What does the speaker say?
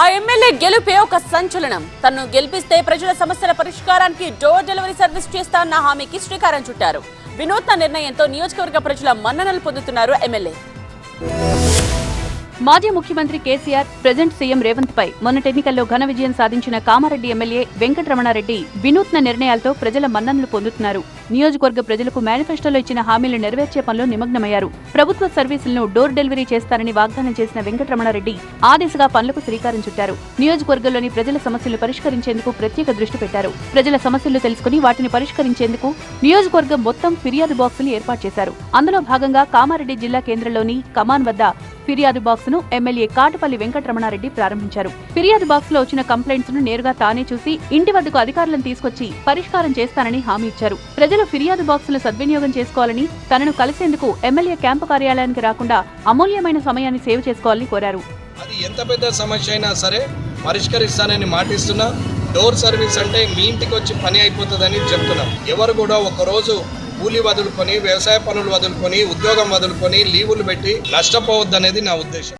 ఆ ఎమ్మెల్యే గెలుపే ఒక సంచలనం. తనను గెలిపిస్తే ప్రజల సమస్యల పరిష్కారానికి డోర్ డెలివరీ సర్వీస్ చేస్తానన్న హామీకి శ్రీకారం చుట్టారు. వినూత్న నిర్ణయంతో నియోజకవర్గ ప్రజల మన్ననలు పొందుతున్నారు ఎమ్మెల్యే. మాజీ ముఖ్యమంత్రి కేసీఆర్ ప్రజెంట్ సీఎం రేవంత్ పై మొన్నటి ఎన్నికల్లో ఘన విజయం సాధించిన కామారెడ్డి ఎమ్మెల్యే వెంకటరమణారెడ్డి వినూత్న నిర్ణయాలతో ప్రజల మన్ననలు పొందుతున్నారు. నియోజకవర్గ ప్రజలకు మేనిఫెస్టోలో ఇచ్చిన హామీలు నెరవేర్చే పనిలో నిమగ్నమయ్యారు. ప్రభుత్వ సర్వీసులను డోర్ డెలివరీ చేస్తారని వాగ్దానం చేసిన వెంకటరమణారెడ్డి ఆ దిశగా పనులకు శ్రీకారం చుట్టారు. నియోజకవర్గంలోని ప్రజల సమస్యలు పరిష్కరించేందుకు ప్రత్యేక దృష్టి పెట్టారు. ప్రజల సమస్యలు తెలుసుకుని వాటిని పరిష్కరించేందుకు నియోజకవర్గం మొత్తం ఫిర్యాదు బాక్సులు ఏర్పాటు చేశారు. అందులో భాగంగా కామారెడ్డి జిల్లా కేంద్రంలోని కమాన్ వద్ద ఫిర్యాదు బాక్స్ ను ఎమ్మెల్యే కాటుపల్లి వెంకటరమణారెడ్డి ప్రారంభించారు. ఫిర్యాదు బాక్స్లో వచ్చిన కంప్లైంట్స్ను నేరుగా తానే చూసి ఇంటి వద్దకు అధికారులను తీసుకొచ్చి పరిష్కారం చేస్తానని హామీ ఇచ్చారు. ప్రజలు ఫిర్యాదు బాక్సులు సద్వినియోగం చేసుకోవాలని తనను కలిసేందుకు ఎమ్మెల్యే క్యాంపు కార్యాలయానికి రాకుండా అమూల్యమైన సమయాన్ని సేవ్ చేసుకోవాలని కోరారు. అది ఎంత పెద్ద సమస్య అయినా సరే పరిష్కరిస్తానని మాటిస్తున్నా డోర్ సర్వీస్ అంటే మీ ఇంటికి వచ్చి పని అయిపోతుందని చెప్తున్నాం. ఎవరు కూడా ఒక రోజు కూలి వదులుకొని వ్యవసాయ పనులు వదులుకొని ఉద్యోగం వదులుకొని లీవులు పెట్టి నష్టపోవద్దనేది నా ఉద్దేశం.